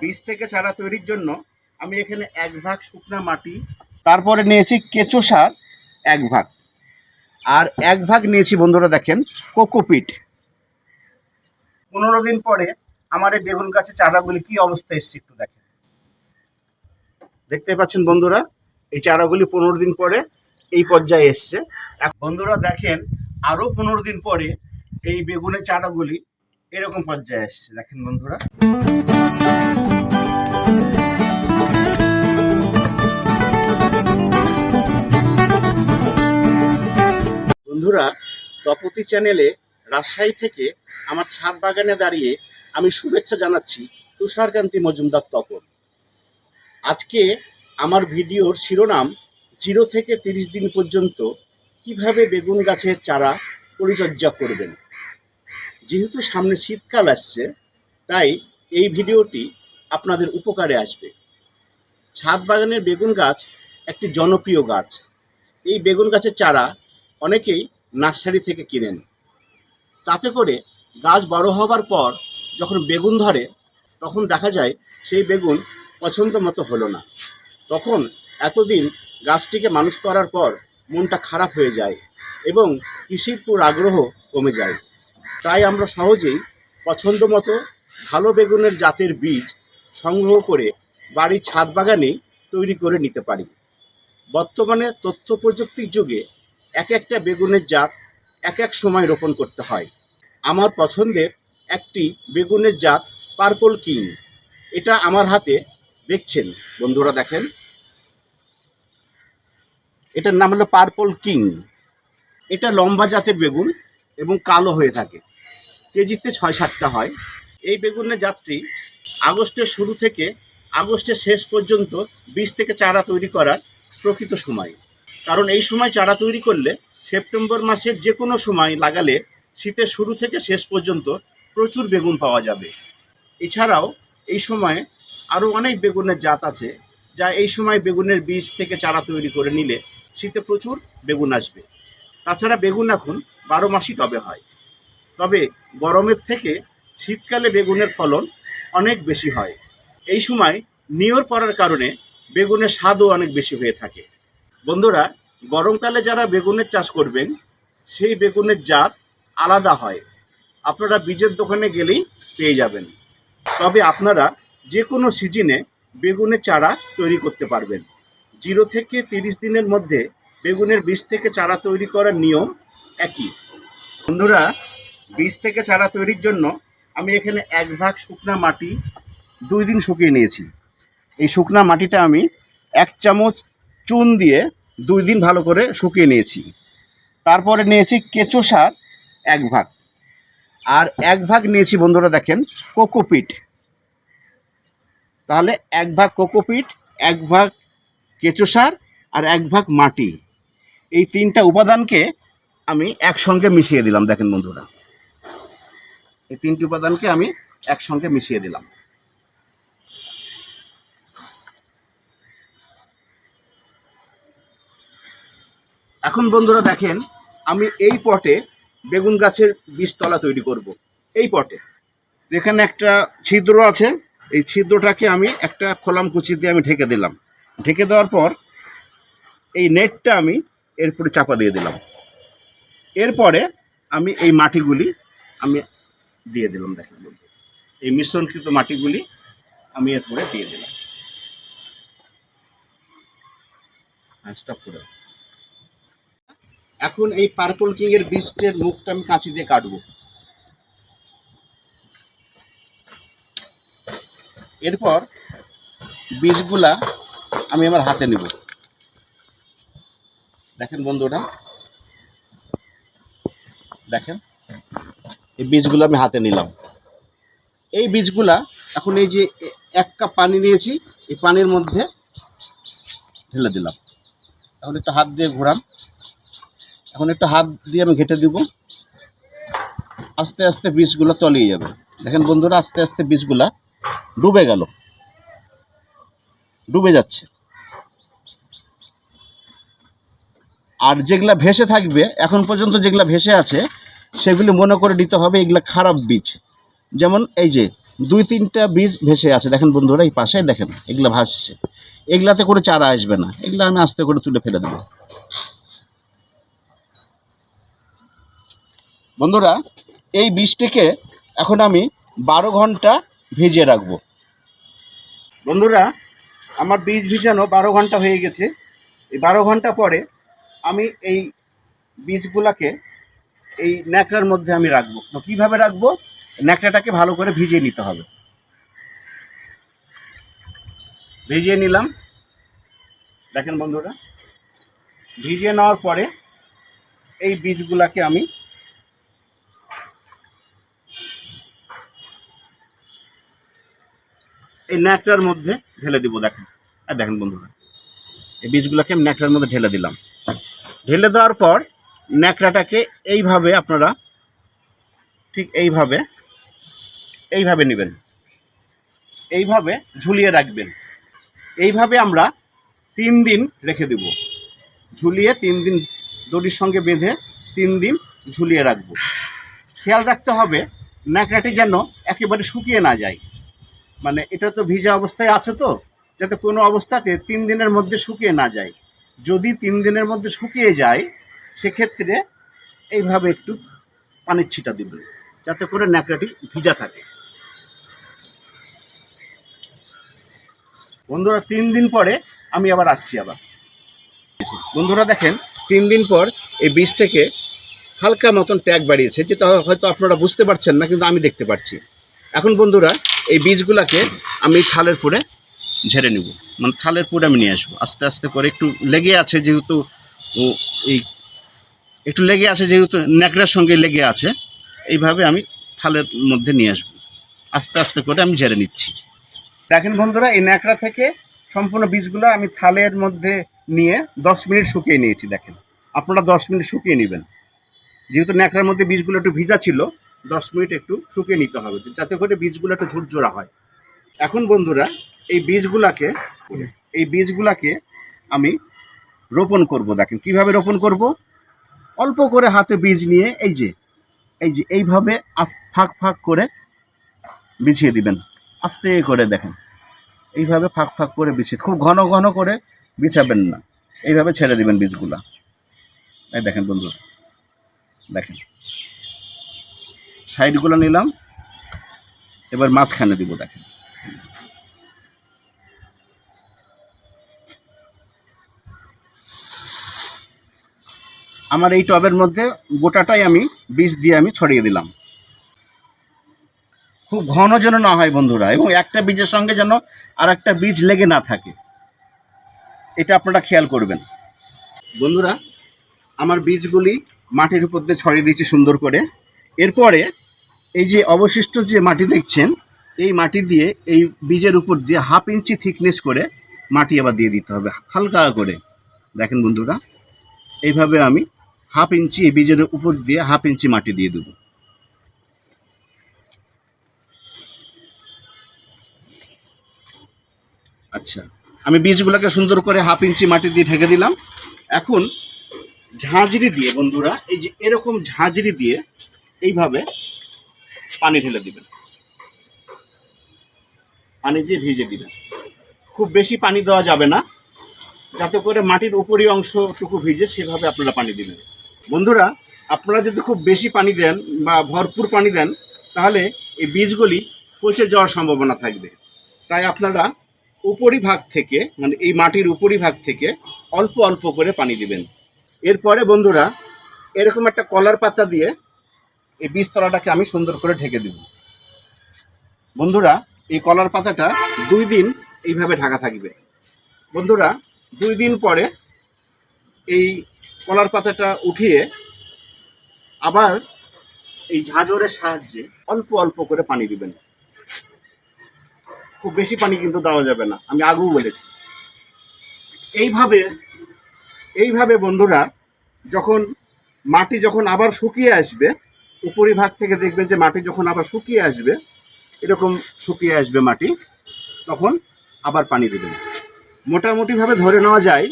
বীজ থেকে চারা তৈরির জন্য আমি এখানে এক ভাগ শুকনা মাটি তারপরে নিয়েছি কেঁচো সার এক ভাগ। আর এক ভাগ নিয়েছি বন্ধুরা দেখেন কোকোপিট পনেরো দিন পরে আমার এই বেগুন গাছের চারাগুলি কি অবস্থা এসছে একটু দেখেন। দেখতে পাচ্ছেন বন্ধুরা এই চারাগুলি পনেরো দিন পরে এই পর্যায়ে এসছে। এখন বন্ধুরা দেখেন আরও পনেরো দিন পরে এই বেগুনের চারাগুলি এরকম পর্যায়ে এসছে। দেখেন বন্ধুরা। বন্ধুরা, তপতি চ্যানেলে রাজশাহী থেকে আমার ছাদ বাগানে দাঁড়িয়ে আমি শুভেচ্ছা জানাচ্ছি তুষারকান্তি মজুমদার তপন। আজকে আমার ভিডিওর শিরোনাম, জিরো থেকে তিরিশ দিন পর্যন্ত কীভাবে বেগুন গাছের চারা পরিচর্যা করবেন। যেহেতু সামনে শীতকাল আসছে, তাই এই ভিডিওটি আপনাদের উপকারে আসবে। ছাদ বাগানের বেগুন গাছ একটি জনপ্রিয় গাছ। এই বেগুন গাছের চারা অনেকেই নার্সারি থেকে কিনেন। তাতে করে গাছ বড় হবার পর যখন বেগুন ধরে, তখন দেখা যায় সেই বেগুন পছন্দ মতো হলো না। তখন এতদিন গাছটিকে মানুষ করার পর মনটা খারাপ হয়ে যায় এবং কৃষির পুর আগ্রহ কমে যায়। তাই আমরা সহজেই পছন্দ মতো ভালো বেগুনের জাতের বীজ সংগ্রহ করে বাড়ির ছাদ বাগানেই তৈরি করে নিতে পারি। বর্তমানে তথ্য প্রযুক্তির যুগে এক একটা বেগুনের জাত এক এক সময় রোপণ করতে হয়। আমার পছন্দের একটি বেগুনের জাত পার্পল কিং। এটা আমার হাতে। দেখছেন, বন্ধুরা দেখেন। এটার নাম হলো পার্পল কিং। এটা লম্বা জাতের বেগুন এবং কালো হয়ে থাকে। কেজিতে ছয় সাতটা হয়। এই বেগুনের জাতটি আগস্টের শুরু থেকে আগস্টের শেষ পর্যন্ত বীজ থেকে চারা তৈরি করার প্রকৃত সময়। কারণ এই সময় চারা তৈরি করলে সেপ্টেম্বর মাসের যে কোনো সময় লাগালে শীতের শুরু থেকে শেষ পর্যন্ত প্রচুর বেগুন পাওয়া যাবে। এছাড়াও এই সময়ে আরও অনেক বেগুনের জাত আছে যা এই সময় বেগুনের বীজ থেকে চারা তৈরি করে নিলে শীতে প্রচুর বেগুন আসবে। তাছাড়া বেগুন এখন বারো মাসই টবে হয়। তবে গরমের থেকে শীতকালে বেগুনের ফলন অনেক বেশি হয়। এই সময় নিয়র পড়ার কারণে বেগুনের স্বাদও অনেক বেশি হয়ে থাকে। বন্ধুরা, গরমকালে যারা বেগুনের চাষ করবেন, সেই বেগুনের জাত আলাদা হয়। আপনারা বীজের দোকানে গেলেই পেয়ে যাবেন। তবে আপনারা যে কোনো সিজনে বেগুনের চারা তৈরি করতে পারবেন। জিরো থেকে তিরিশ দিনের মধ্যে বেগুনের বীজ থেকে চারা তৈরি করার নিয়ম একই। বন্ধুরা, বীজ থেকে চারা তৈরির জন্য আমি এখানে এক ভাগ শুকনা মাটি দুই দিন শুকিয়ে নিয়েছি। এই শুকনা মাটিটা আমি এক চামচ চুন দিয়ে দুই দিন ভালো করে শুকিয়ে নিয়েছি। তারপরে নিয়েছি কেঁচো সার এক ভাগ। আর এক ভাগ নিয়েছি বন্ধুরা দেখেন কোকোপিট তাহলে এক ভাগ কোকোপিট এক ভাগ কেঁচো সার আর এক ভাগ মাটি। এই তিনটা উপাদানকে আমি একসঙ্গে মিশিয়ে দিলাম, দেখেন বন্ধুরা। এই তিনটি উপাদানকে আমি একসঙ্গে মিশিয়ে দিলাম। এখন বন্ধুরা দেখেন, আমি এই পটে বেগুন গাছের বীজতলা তৈরি করব। এই পটে। এখানে একটা ছিদ্র আছে, এই ছিদ্রটাকে আমি একটা খোলাম কুচি দিয়ে আমি ঢেকে দিলাম। ঢেকে দেওয়ার পর এই নেটটা আমি এরপরে চাপা দিয়ে দিলাম। এরপরে আমি এই মাটিগুলি আমি দিয়ে দিলাম, দেখেন। এই মিশ্রণকৃত মাটিগুলি আমি এরপরে দিয়ে দিলাম। হ্যাঁ স্টপ করে দাও। এখন এই পার্পল কিং এর বীজটের মুখটা আমি কাঁচি দিয়ে কাটবো। এরপর বীজগুলা আমি আমার হাতে নিব। দেখেন বন্ধুরা। দেখেন, এই বীজগুলো আমি হাতে নিলাম। এই বীজগুলা এখন এই যে এক কাপ পানি নিয়েছি, এই পানির মধ্যে ঢেলে দিলাম। এখন একটু হাত দিয়ে ঘোরান। এখন একটু হাত দিয়ে আমি ঘেটে দিব। আস্তে আস্তে বীজগুলো তলিয়ে যাবে। দেখেন বন্ধুরা, আস্তে আস্তে বীজগুলা ডুবে গেল। ডুবে যাচ্ছে। আর যেগুলা ভেসে থাকবে, এখন পর্যন্ত যেগুলা ভেসে আছে, সেগুলি মনে করে নিতে হবে এগুলা খারাপ বীজ। যেমন এই যে দুই তিনটা বীজ ভেসে আছে, দেখেন বন্ধুরা এই পাশে, দেখেন এগুলা ভাসছে। এগুলাতে করে চারা আসবে না। এগুলা আমি আস্তে করে তুলে ফেলে দেবো। বন্ধুরা, এই বীজটিকে এখন আমি বারো ঘণ্টা ভিজিয়ে রাখব। বন্ধুরা, আমার বীজ ভিজানো বারো ঘণ্টা হয়ে গেছে। এই বারো ঘণ্টা পরে আমি এই বীজগুলাকে এই ন্যাকড়ার মধ্যে আমি রাখব। তো কীভাবে রাখব? ন্যাকড়াটাকে ভালো করে ভিজিয়ে নিতে হবে। ভিজিয়ে নিলাম। দেখেন বন্ধুরা, ভিজিয়ে নেওয়ার পরে এই বীজগুলাকে আমি এই ন্যাকড়ার মধ্যে ঢেলে দিব, দেখেন। আর দেখেন বন্ধুরা, এই বীজগুলোকে আমি ন্যাকড়ার মধ্যে ঢেলে দিলাম। ঢেলে দেওয়ার পর ন্যাকড়াটাকে এইভাবে আপনারা ঠিক এইভাবে এইভাবে নেবেন। এইভাবে ঝুলিয়ে রাখবেন। এইভাবে আমরা তিন দিন রেখে দেব। ঝুলিয়ে তিন দিন দড়ির সঙ্গে বেঁধে তিন দিন ঝুলিয়ে রাখব। খেয়াল রাখতে হবে ন্যাকড়াটি যেন একেবারে শুকিয়ে না যায়। মানে এটা তো ভিজা অবস্থায় আছে তো, যাতে কোনো অবস্থাতে তিন দিনের মধ্যে শুকিয়ে না যায়। যদি তিন দিনের মধ্যে শুকিয়ে যায়, সেক্ষেত্রে এইভাবে একটু পানির ছিটা দিবেন, যাতে করে ন্যাকড়াটি ভিজা থাকে। বন্ধুরা, তিন দিন পরে আমি আবার আসছি আবার। বন্ধুরা, দেখেন, তিন দিন পর এই বীজ থেকে হালকা মতন ট্যাগ বাড়িয়েছে, যেটা হয়তো আপনারা বুঝতে পারছেন না, কিন্তু আমি দেখতে পাচ্ছি এখন বন্ধুরা, এই বীজগুলাকে আমি থালের পুরে ঝেড়ে নেব। মানে থালের পুরে আমি নিয়ে আসব। আস্তে আস্তে করে একটু লেগে আছে যেহেতু এই, একটু লেগে আছে যেহেতু ন্যাকড়ার সঙ্গে লেগে আছে, এইভাবে আমি থালের মধ্যে নিয়ে আসব। আস্তে আস্তে করে আমি ঝেড়ে নিচ্ছি। দেখেন বন্ধুরা, এই ন্যাকড়া থেকে সম্পূর্ণ বীজগুলো আমি থালের মধ্যে নিয়ে দশ মিনিট শুকিয়ে নিয়েছি, দেখেন। আপনারা দশ মিনিট শুকিয়ে নেবেন। যেহেতু ন্যাকড়ার মধ্যে বীজগুলো একটু ভিজা ছিল দশ মিনিট একটু শুকিয়ে নিতে হবে যাতে করে বীজগুলো একটু ঝুরঝোরা হয়। এখন বন্ধুরা, এই বীজগুলাকে এই বীজগুলাকে আমি রোপণ করব, দেখেন কীভাবে রোপণ করব। অল্প করে হাতে বীজ নিয়ে, এই যে এই যে, এইভাবে আস, ফাঁক ফাঁক করে বিছিয়ে দিবেন। আস্তে করে দেখেন, এইভাবে ফাঁক ফাঁক করে বিছিয়ে, খুব ঘন ঘন করে বিছাবেন না। এইভাবে ছেড়ে দিবেন বীজগুলা। এই দেখেন বন্ধুরা, দেখেন। সাইডগুলো নিলাম। এবার মাঝখানে দিব, দেখেন। আমার এই টবের মধ্যে গোটাটাই আমি বীজ দিয়ে আমি ছড়িয়ে দিলাম। খুব ঘন যেন না হয় বন্ধুরা, এবং একটা বীজের সঙ্গে যেন আর একটা বীজ লেগে না থাকে। এটা আপনারা খেয়াল করবেন। বন্ধুরা, আমার বীজগুলি মাটির উপর দিয়ে ছড়িয়ে দিয়েছি সুন্দর করে। এরপরে এই যে অবশিষ্ট যে মাটি দেখছেন, এই মাটি দিয়ে এই বীজের উপর দিয়ে হাফ ইঞ্চি থিকনেস করে মাটি আবার দিয়ে দিতে হবে, হালকা করে। দেখেন বন্ধুরা, এইভাবে আমি হাফ ইঞ্চি এই বীজের উপর দিয়ে হাফ ইঞ্চি মাটি দিয়ে দেবো। আচ্ছা আমি বীজগুলোকে সুন্দর করে হাফ ইঞ্চি মাটি দিয়ে ঢেকে দিলাম। এখন ঝাঁঝরি দিয়ে বন্ধুরা, এই যে এরকম ঝাঁঝরি দিয়ে এইভাবে পানি ঢেলে দিবেন। পানি দিয়ে ভিজে দিবেন। খুব বেশি পানি দেওয়া যাবে না। যাতে করে মাটির উপরি অংশটুকু ভিজে সেভাবে আপনারা পানি দিবেন। বন্ধুরা, আপনারা যদি খুব বেশি পানি দেন বা ভরপুর পানি দেন, তাহলে এই বীজগুলি পচে যাওয়ার সম্ভাবনা থাকবে। তাই আপনারা উপরিভাগ থেকে মানে এই মাটির উপরিভাগ থেকে অল্প অল্প করে পানি দিবেন। এরপরে বন্ধুরা, এরকম একটা কলার পাতা দিয়ে এই বীজতলাটাকে আমি সুন্দর করে ঢেকে দেব। বন্ধুরা, এই কলার পাতাটা দুই দিন এইভাবে ঢাকা থাকবে। বন্ধুরা, দুই দিন পরে এই কলার পাতাটা উঠিয়ে আবার এই ঝাঁঝরের সাহায্যে অল্প অল্প করে পানি দিবেন। খুব বেশি পানি কিন্তু দেওয়া যাবে না, আমি আগেও বলেছি। এইভাবে এইভাবে বন্ধুরা, যখন মাটি যখন আবার শুকিয়ে আসবে উপরিভাগ থেকে দেখবেন যে মাটি যখন আবার শুকিয়ে আসবে, এরকম শুকিয়ে আসবে মাটি, তখন আবার পানি দেবেন। মোটামুটিভাবে ধরে নেওয়া যায়,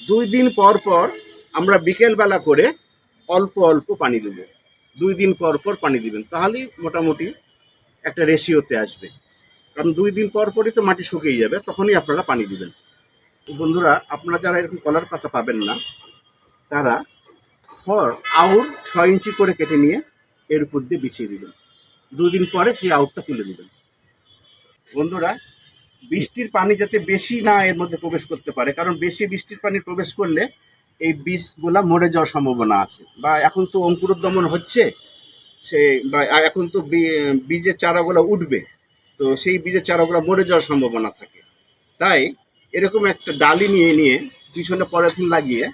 দুই দিন পর পর আমরা বিকেলবেলা করে অল্প অল্প পানি দেব। দুই দিন পর পর পানি দিবেন, তাহলেই মোটামুটি একটা রেশিওতে আসবে। কারণ দুই দিন পর পরই তো মাটি শুকিয়ে যাবে, তখনই আপনারা পানি দিবেন। বন্ধুরা, আপনারা যারা এরকম কলার পাতা পাবেন না, তারা খড়, আউর ছয় ইঞ্চি করে কেটে নিয়ে এর উপর দিয়ে বিছিয়ে দিবেন। দুদিন পরে সেই আউটটা তুলে দিবেন। বন্ধুরা, বৃষ্টির পানি যাতে বেশি না এর মধ্যে প্রবেশ করতে পারে, কারণ বেশি বৃষ্টির পানি প্রবেশ করলে এই বীজগুলা মরে যাওয়ার সম্ভাবনা আছে। বা এখন তো অঙ্কুরোদ্গমন হচ্ছে, সে বা এখন তো বীজের চারাগুলো উঠবে, তো সেই বীজের চারাগুলো মরে যাওয়ার সম্ভাবনা থাকে। তাই এরকম একটা ডালি নিয়ে নিয়ে পিছনে পলিথিন লাগিয়ে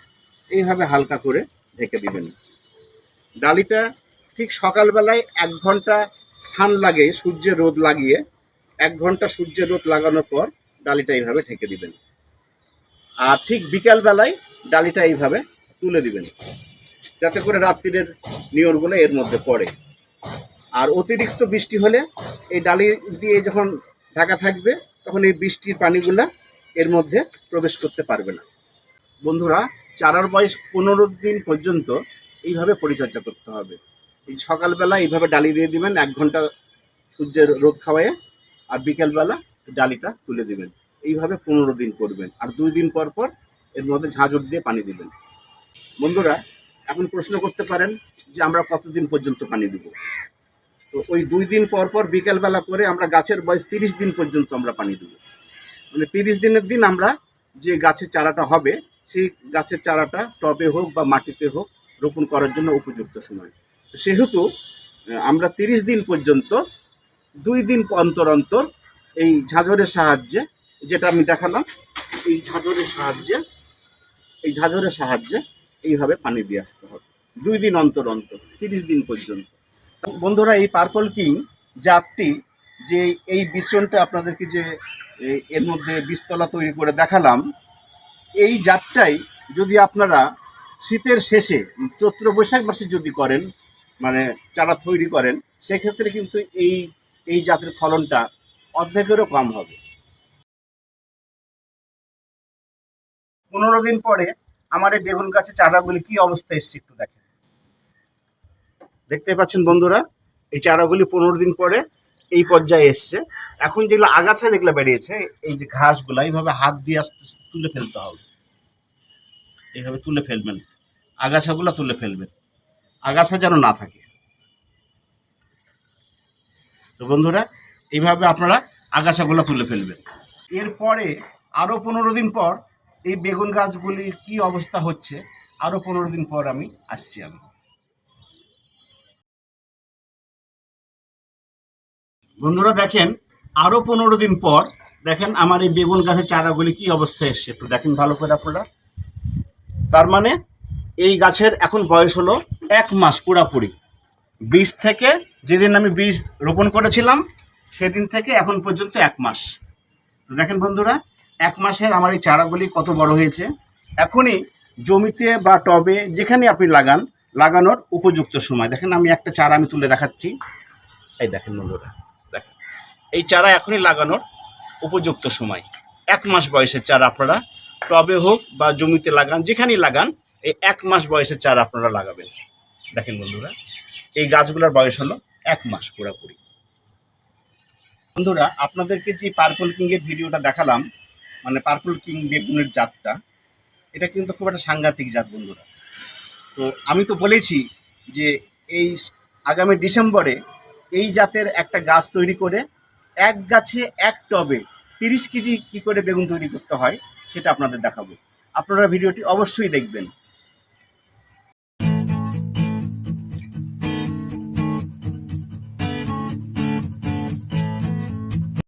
এইভাবে হালকা করে ঢেকে দিবেন। ডালিটা ঠিক সকালবেলায় এক ঘণ্টা সান লাগে সূর্যের রোদ লাগিয়ে, এক ঘণ্টা সূর্যের রোদ লাগানোর পর ডালিটা এইভাবে ঢেকে দিবেন। আর ঠিক বিকালবেলায় ডালিটা এইভাবে তুলে দিবেন, যাতে করে রাত্রিরের নিয়রগুলো এর মধ্যে পড়ে। আর অতিরিক্ত বৃষ্টি হলে এই ডালি দিয়ে যখন ঢাকা থাকবে, তখন এই বৃষ্টির পানিগুলা এর মধ্যে প্রবেশ করতে পারবে না। বন্ধুরা, চারার বয়স পনেরো দিন পর্যন্ত এইভাবে পরিচর্যা করতে হবে। এই সকালবেলা এইভাবে ডালি দিয়ে দিবেন, এক ঘণ্টা সূর্যের রোদ খাওয়ায়ে, আর বিকেলবেলা ডালিটা তুলে দিবেন। এইভাবে পনেরো দিন করবেন, আর দুই দিন পর পর এর মধ্যে ঝাঁঝর দিয়ে পানি দিবেন। বন্ধুরা, এখন প্রশ্ন করতে পারেন যে আমরা কতদিন পর্যন্ত পানি দিব? তো ওই দুই দিন পর পর বিকেলবেলা করে আমরা গাছের বয়স তিরিশ দিন পর্যন্ত আমরা পানি দেবো। মানে তিরিশ দিনের দিন আমরা যে গাছের চারাটা হবে, সেই গাছের চারাটা টবে হোক বা মাটিতে হোক রোপণ করার জন্য উপযুক্ত সময়। সেহেতু আমরা তিরিশ দিন পর্যন্ত, দুই দিন অন্তর অন্তর এই ঝাঁঝরের সাহায্যে, যেটা আমি দেখালাম, এই ঝাঁঝরের সাহায্যে, এই ঝাঁঝরের সাহায্যে এইভাবে পানি দিয়ে আসতে হবে। দুই দিন অন্তর অন্তর, তিরিশ দিন পর্যন্ত। বন্ধুরা, এই পার্পল কিং জাতটি যে এই বিচনটা আপনাদেরকে যে এর মধ্যে বীজতলা তৈরি করে দেখালাম, এই জাতটাই যদি আপনারা শীতের শেষে, চৈত্র বৈশাখ মাসে যদি করেন মানে চারা তৈরি করেন, সেক্ষেত্রে কিন্তু এই এই জাতের ফলনটা অর্ধেকেরও কম হবে। পনেরো দিন পরে আমার এই বেগুন গাছের চারাগুলি কি অবস্থায় এসছে একটু দেখেন। দেখতে পাচ্ছেন বন্ধুরা, এই চারাগুলি পনেরো দিন পরে এই পর্যায়ে এসছে। এখন যেগুলো আগাছা যেগুলো বেরিয়েছে, এই যে ঘাসগুলো, এইভাবে হাত দিয়ে আস্তে আস্তে তুলে ফেলতে হবে। এইভাবে তুলে ফেলবেন। আগাছাগুলো তুলে ফেলবেন। আগাছা যেন না থাকে। তো বন্ধুরা, এইভাবে আপনারা আগাছাগুলো তুলে ফেলবেন। এরপরে আরও পনেরো দিন পর এই বেগুন গাছগুলির কি অবস্থা হচ্ছে আরও পনেরো দিন পর আমি আসছি আমি। বন্ধুরা, দেখেন আরও পনেরো দিন পর, দেখেন আমার এই বেগুন গাছের চারাগুলি কি অবস্থায় এসছে। একটু দেখেন ভালো করে আপনারা। তার মানে এই গাছের এখন বয়স হলো এক মাস পুরাপুরি। বীজ থেকে যেদিন আমি বীজ রোপণ করেছিলাম, সেদিন থেকে এখন পর্যন্ত এক মাস। তো দেখেন বন্ধুরা, এক মাসের আমার এই চারাগুলি কত বড় হয়েছে। এখনই জমিতে বা টবে যেখানে আপনি লাগান, লাগানোর উপযুক্ত সময়। দেখেন, আমি একটা চারা আমি তুলে দেখাচ্ছি। এই দেখেন বন্ধুরা, দেখেন। এই চারা এখনই লাগানোর উপযুক্ত সময়। এক মাস বয়সের চারা আপনারা টবে হোক বা জমিতে লাগান, যেখানেই লাগান এই এক মাস বয়সের চারা আপনারা লাগাবেন। দেখেন বন্ধুরা, এই গাছগুলোর বয়স হলো এক মাস পুরোপুরি। বন্ধুরা, আপনাদেরকে যে পার্পল কিংয়ের ভিডিওটা দেখালাম মানে পার্পল কিং বেগুনের জাতটা, এটা কিন্তু খুব একটা সাংঘাতিক জাত বন্ধুরা। তো আমি তো বলেছি যে এই আগামী ডিসেম্বরে এই জাতের একটা গাছ তৈরি করে এক গাছে এক টবে তিরিশ কেজি কি করে বেগুন তৈরি করতে হয়, সেটা আপনাদের দেখাবো। আপনারা ভিডিওটি অবশ্যই দেখবেন।